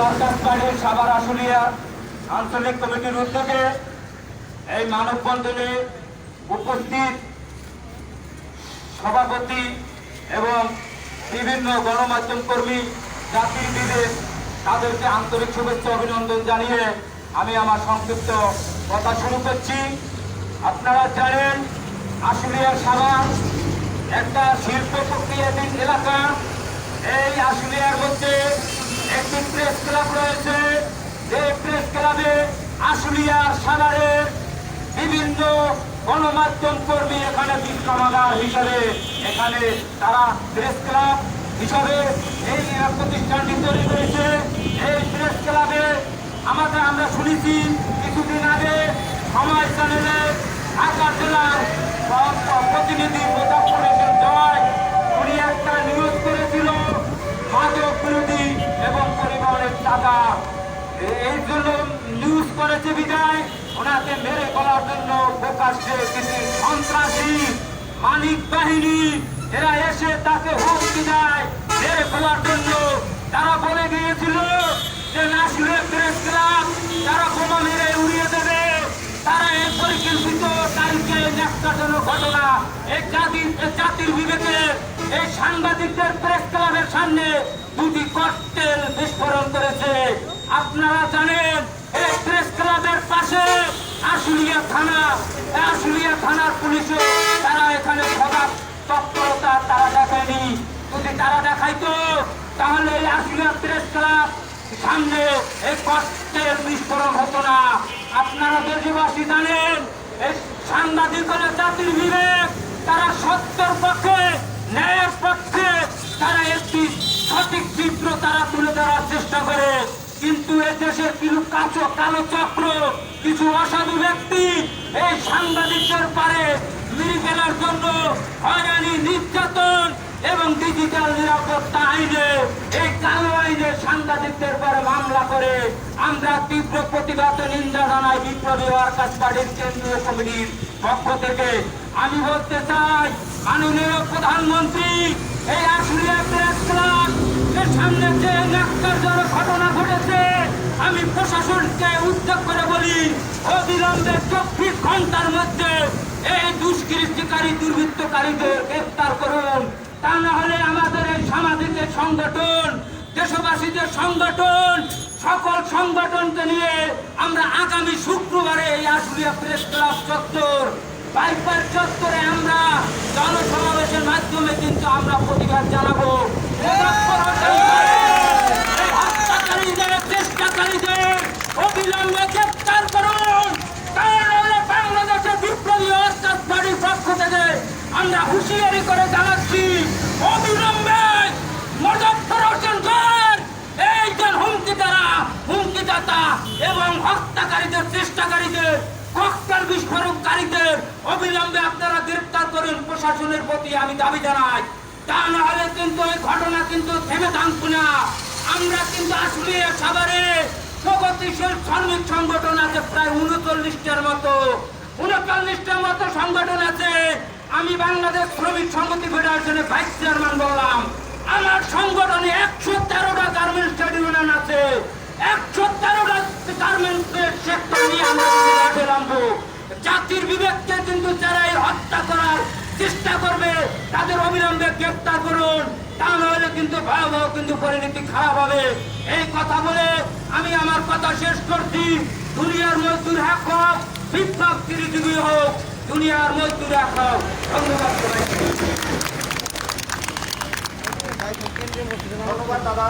Workers পার্টির সাভার আশুলিয়া আঞ্চলিক কমিটির উদ্যোগে এই মানববন্ধনে উপস্থিত সভাপতি এবং বিভিন্ন গণমাধ্যম কর্মী জাতির বিদেশ তাদেরকে আন্তরিক শুভেচ্ছা অভিনন্দন জানিয়ে আমি আমার সংক্ষিপ্ত কথা শুরু করছি। আপনারা জানেন, আশুলিয়া সাভার একটা শিল্প প্রক্রিয়াধীন এলাকা। এই আশুলিয়ার মধ্যে একটি প্রেস ক্লাব রয়েছে। যে প্রেস ক্লাবে আশুলিয়ার সাভারের বিভিন্ন গণমাধ্যম কর্মী এখানে বিশ্রামাগার হিসাবে, এখানে তারা প্রেস ক্লাব হিসাবে এই প্রতিষ্ঠানটি তৈরি করেছে। এই প্রেস ক্লাবে আমাদের আমরা শুনেছি কিছুদিন আগে সময় চ্যানেলে ঢাকা জেলার প্রতিনিধি বিদায় ওনাকে মেরে ফেলার জন্য প্রকাশ্যে কিছু সন্ত্রাসী মালিক বাহিনী। এরা এসে তাকে হুমকি দেয়, মেরে ফেলার জন্য। তারা বলে গিয়েছিল যে, নাসিরে প্রেস ক্লাব তারা বোমা মেরে উড়িয়ে দেবে। তারা এই পরিকল্পিত তারিখে ন্যাক্কাজনক ঘটনা, এই জাতির জাতির বিবেকে এই সাংবাদিকদের প্রেস ক্লাবের সামনে দুটি ককটেল বিস্ফোরণ করেছে। আপনারা জানেন পাশে আশুলিয়া থানা, আশুলিয়া থানার পুলিশও তারা এখানে সজাগ তৎপরতা তারা দেখায়নি। যদি তারা দেখাইতো, তাহলে এই আশুলিয়া প্রেস ক্লাব সামনে এই কষ্টের বিস্ফোরণ হতো না। আপনারা দেশবাসী জানেন, এই সাংবাদিক হলে জাতির বিবেক, তারা সত্যের পক্ষে, ন্যায়ের পক্ষে, তারা একটি সঠিক চিত্র তারা তুলে ধরার চেষ্টা করে। কিন্তু এ দেশের কিছু কাছো কালো চক্র কিছু অসাধু ব্যক্তি এই সাংবাদিকদের পারে মেরে ফেলার জন্য হয়রানি নির্যাতন এবং ডিজিটাল নিরাপত্তা আইনে এই কালো আইনে সাংবাদিকদের পরে মামলা করে। আমরা তীব্র প্রতিবাদ নিন্দা জানাই বিপ্লবী ওয়ার্কার্স পার্টির কেন্দ্রীয় কমিটির পক্ষ থেকে। আমি বলতে চাই, মাননীয় প্রধানমন্ত্রী, এই আশুলিয়া প্রেস ক্লাব সামনে যে ন্যাক্কারজনক ঘটনা ঘটেছে, আমি প্রশাসনকে উদ্যোগ করে বলি, অবিলম্বে চব্বিশ ঘণ্টার মধ্যে এই দুষ্কৃতিকারী দুর্বৃত্তকারীদের গ্রেফতার করুন। তা না হলে আমাদের এই সামাজিক সংগঠন, দেশবাসীদের সংগঠন, সকল সংগঠনকে নিয়ে আমরা আগামী শুক্রবারে এই আশুলিয়া প্রেস ক্লাব চত্বর, বাইপাস চত্বরে আমরা জনসমাবেশের মাধ্যমে কিন্তু আমরা প্রতিবাদ জানাব এই হত্যাকারীদের চেষ্টাকারীদের অবিলম্বে গ্রেপ্তার করুন তাহলে বাংলাদেশের বিপ্লবী অস্ত্র বাড়ির পক্ষ থেকে আমরা হুঁশিয়ারি করে জানাচ্ছি অবিলম্বে মজফর হোসেন জয়ের এই যে হুমকি দ্বারা হুমকি দাতা এবং হত্যাকারীদের চেষ্টাকারীদের ককটেল বিস্ফোরণকারীদের অবিলম্বে আপনারা গ্রেপ্তার করুন প্রশাসনের প্রতি আমি দাবি জানাই। তা না হলে কিন্তু এই ঘটনা কিন্তু থেমে থাকব না। আমরা কিন্তু আসলে সাভারে প্রগতিশীল শ্রমিক সংগঠন আছে, প্রায় উনচল্লিশটার মতো। উনচল্লিশটার মতো সংগঠন আছে। আমি বাংলাদেশ শ্রমিক সংগতি ফেডারেশনের ভাইস চেয়ারম্যান বললাম। আমার সংগঠনে একশো তেরোটা গার্মেন্টস ট্রেড ইউনিয়ন আছে একশো তেরোটা গার্মেন্টসের সেক্টর নিয়ে আমরা কিন্তু মাঠে নামবো জাতির বিবেককে কিন্তু যারা হত্যা করার চেষ্টা করবে, তাদের অবিলম্বে গ্রেপ্তার করুন। তা নাহলে কিন্তু ভয়াবহ কিন্তু পরিণতি খারাপ হবে। এই কথা বলে আমি আমার কথা শেষ করছি। দুনিয়ার মজদুর হক হোক, বিপ্লব চিরজীবী হোক। দুনিয়ার মজদুর হক হোক। ধন্যবাদ ধন্যবাদ দাদা।